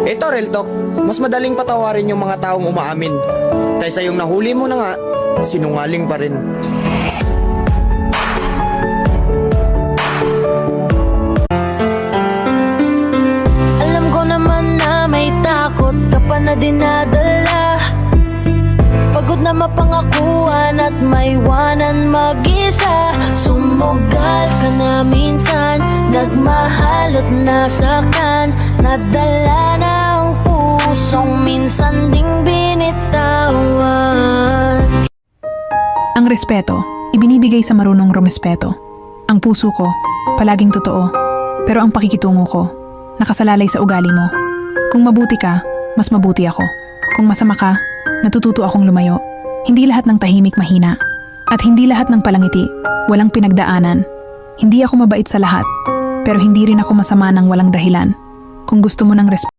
Ito, real talk, mas madaling patawarin yung mga taong umaamin. Kaysa yung nahuli mo na nga, sinungaling pa rin. Alam ko naman na may takot ka pa na dinadala Pagod na mapangakuan at maiwanan mag-isa Sumugal ka na minsan Nagmahal at nasaktan Nadala Ang respeto, ibinibigay sa marunong rumespeto. Ang puso ko, palaging totoo. Pero ang pakikitungo ko, nakasalalay sa ugali mo. Kung mabuti ka, mas mabuti ako. Kung masama ka, natututo akong lumayo. Hindi lahat ng tahimik mahina. At hindi lahat ng palangiti, walang pinagdaanan. Hindi ako mabait sa lahat, pero hindi rin ako masama ng walang dahilan. Kung gusto mo ng respeto,